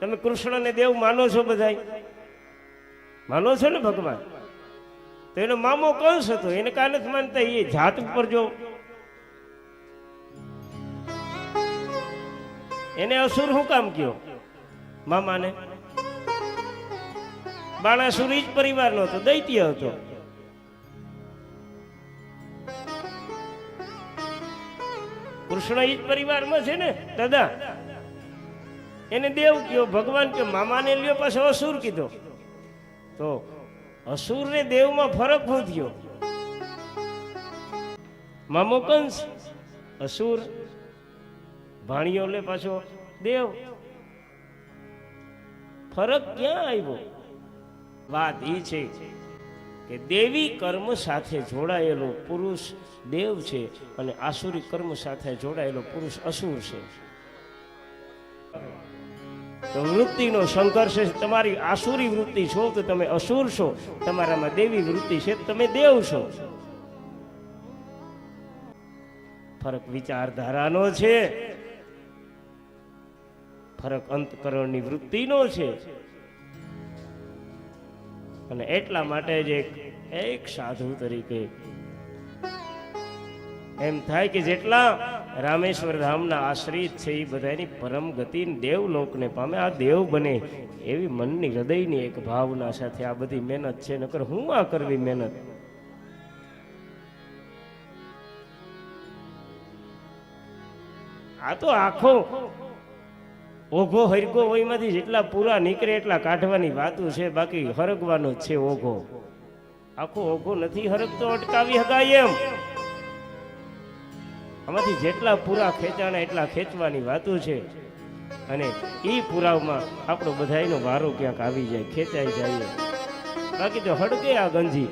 તમે કૃષ્ણને દેવ માનો છો બધા માનો છો ને ભગવાન? તો એનો મામો કંસ હતો એને જ માનતા? એ જાત ઉપર જો. એને અસુર શું કામ કયો? મામાને? બાણાસુર જ પરિવારનો હતો, દૈત્ય હતો. કૃષ્ણ જ પરિવારમાં છે ને, દાદા? એને દેવ કયો, ભગવાન કે મામાને લ્યો, પાછો અસુર કીધો. તો અસુર ને દેવમાં ફરક શું થયો? મામો કંસ, અસુર, ભાણિયો લે પાછો, દેવ, ફરક ક્યાં આવ્યો? વાત એ છે કે દેવી કર્મ સાથે જોડાયેલો પુરુષ દેવ છે અને આસુરી કર્મ સાથે જોડાયેલો પુરુષ અસુર છે. તો વૃત્તિનો સંઘર્ષ તમારી આસુરી વૃત્તિ છો તો તમે અસુર છો. તમારામાં દેવી વૃત્તિ છે તમે દેવ છો. ફરક વિચારધારાનો છે. ફરક અંતકરણની વૃત્તિનો છે. અને એટલા માટે જ એક એક સાધુ તરીકે એમ થાય કે જેટલા રામેશ્વર ધામના આશ્રિત છે એ બધાની પરમ ગતિ દેવલોકને પામે. આ દેવ બને એવી મનની, હૃદયની એક ભાવના સાથે આ બધી મહેનત છે. નકર હું આ કરવી મહેનત? આ તો આખો ઓઘો હરકો હોયમાંથી જેટલા પૂરા નીકળે એટલા કાઢવાની વાતું છે, બાકી હરગવાનો છે ઓઘો. આખો ઓઘો નથી હરગતો, અટકાવી શકાય એમ. આમાંથી જેટલા પૂરા ખેંચાણા એટલા ખેંચવાની વાતો છે. અને એ પુરાવમાં આપણો બધાયનો વારો ક્યાંક આવી જાય, ખેંચાઈ જાય. બાકી તો હડકે આ ગંજી.